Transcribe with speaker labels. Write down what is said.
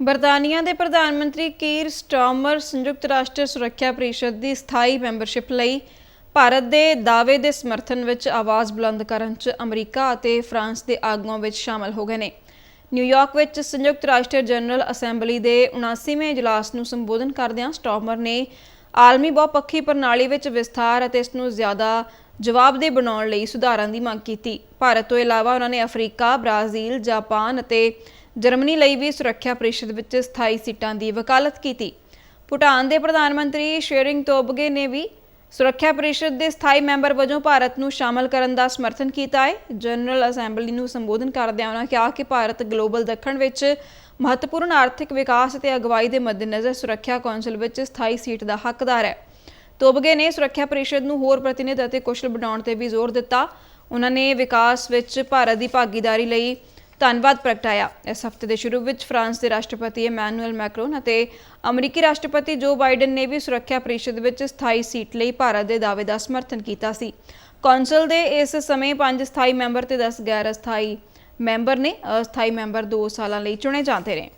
Speaker 1: ਬਰਤਾਨੀਆ ਦੇ ਪ੍ਰਧਾਨ ਮੰਤਰੀ ਕੀਰ ਸਟਾਰਮਰ ਸੰਯੁਕਤ ਰਾਸ਼ਟਰ ਸੁਰੱਖਿਆ ਪਰਿਸ਼ਦ ਦੀ ਸਥਾਈ ਮੈਂਬਰਸ਼ਿਪ ਲਈ ਭਾਰਤ ਦੇ ਦਾਅਵੇ ਦੇ ਸਮਰਥਨ ਵਿੱਚ ਆਵਾਜ਼ ਬੁਲੰਦ ਕਰਨ 'ਚ ਅਮਰੀਕਾ ਅਤੇ ਫਰਾਂਸ ਦੇ ਆਗੂਆਂ ਵਿੱਚ ਸ਼ਾਮਲ ਹੋ ਗਏ ਨੇ। ਨਿਊਯਾਰਕ ਵਿੱਚ ਸੰਯੁਕਤ ਰਾਸ਼ਟਰ ਜਨਰਲ ਅਸੈਂਬਲੀ ਦੇ 79ਵੇਂ ਇਜਲਾਸ ਨੂੰ ਸੰਬੋਧਨ ਕਰਦਿਆਂ ਸਟਾਰਮਰ ਨੇ ਆਲਮੀ ਬਹੁਪੱਖੀ ਪ੍ਰਣਾਲੀ ਵਿੱਚ ਵਿਸਥਾਰ ਅਤੇ ਇਸ ਨੂੰ ਜ਼ਿਆਦਾ ਜਵਾਬਦੇਹ ਬਣਾਉਣ ਲਈ ਸੁਧਾਰਾਂ ਦੀ ਮੰਗ ਕੀਤੀ। ਭਾਰਤ ਤੋਂ ਇਲਾਵਾ ਉਹਨਾਂ ਨੇ ਅਫਰੀਕਾ, ਬ੍ਰਾਜ਼ੀਲ, ਜਾਪਾਨ ਅਤੇ ਜਰਮਨੀ ਲਈ ਵੀ ਸੁਰੱਖਿਆ ਪਰਿਸ਼ਦ ਵਿੱਚ ਸਥਾਈ ਸੀਟਾਂ ਦੀ ਵਕਾਲਤ ਕੀਤੀ। ਭੂਟਾਨ ਦੇ ਪ੍ਰਧਾਨ ਮੰਤਰੀ ਸ਼ੇਰਿੰਗ ਤੋਬਗੇ ਨੇ ਵੀ ਸੁਰੱਖਿਆ ਪਰਿਸ਼ਦ ਦੇ ਸਥਾਈ ਮੈਂਬਰ ਵਜੋਂ ਭਾਰਤ ਨੂੰ ਸ਼ਾਮਲ ਕਰਨ ਦਾ ਸਮਰਥਨ ਕੀਤਾ ਹੈ। ਜਨਰਲ ਅਸੈਂਬਲੀ ਨੂੰ ਸੰਬੋਧਨ ਕਰਦਿਆਂ ਉਹਨਾਂ ਕਿਹਾ ਕਿ ਭਾਰਤ ਗਲੋਬਲ ਦੱਖਣ ਵਿੱਚ ਮਹੱਤਵਪੂਰਨ ਆਰਥਿਕ ਵਿਕਾਸ ਅਤੇ ਅਗਵਾਈ ਦੇ ਮੱਦੇਨਜ਼ਰ ਸੁਰੱਖਿਆ ਕੌਂਸਲ ਵਿੱਚ ਸਥਾਈ ਸੀਟ ਦਾ ਹੱਕਦਾਰ ਹੈ। ਤੋਬਗੇ ਨੇ ਸੁਰੱਖਿਆ ਪਰਿਸ਼ਦ ਨੂੰ ਹੋਰ ਪ੍ਰਤੀਨਿਧ ਅਤੇ ਕੁਸ਼ਲ ਬਣਾਉਣ ਤੇ ਵੀ ਜ਼ੋਰ ਦਿੱਤਾ। ਉਹਨਾਂ ਨੇ ਵਿਕਾਸ ਵਿੱਚ ਭਾਰਤ ਦੀ ਭਾਗੀਦਾਰੀ ਲਈ ਧੰਨਵਾਦ ਪ੍ਰਗਟਾਇਆ ਇਸ ਹਫ਼ਤੇ ਦੇ ਸ਼ੁਰੂ ਵਿੱਚ ਫਰਾਂਸ ਦੇ ਰਾਸ਼ਟਰਪਤੀ ਇਮੈਨੂਅਲ ਮੈਕਰੋਨ ਅਤੇ ਅਮਰੀਕੀ ਰਾਸ਼ਟਰਪਤੀ ਜੋ ਬਾਈਡਨ ਨੇ ਵੀ ਸੁਰੱਖਿਆ ਪਰਿਸ਼ਦ ਵਿੱਚ ਸਥਾਈ ਸੀਟ ਲਈ ਭਾਰਤ ਦੇ ਦਾਅਵੇ ਦਾ ਸਮਰਥਨ ਕੀਤਾ ਸੀ। ਕੌਂਸਲ ਦੇ ਇਸ ਸਮੇਂ ਪੰਜ ਸਥਾਈ ਮੈਂਬਰ ਤੇ 10 ਗੈਰ ਅਸਥਾਈ ਮੈਂਬਰ ਨੇ। ਅਸਥਾਈ ਮੈਂਬਰ 2 ਸਾਲਾਂ ਲਈ ਚੁਣੇ ਜਾਂਦੇ ਨੇ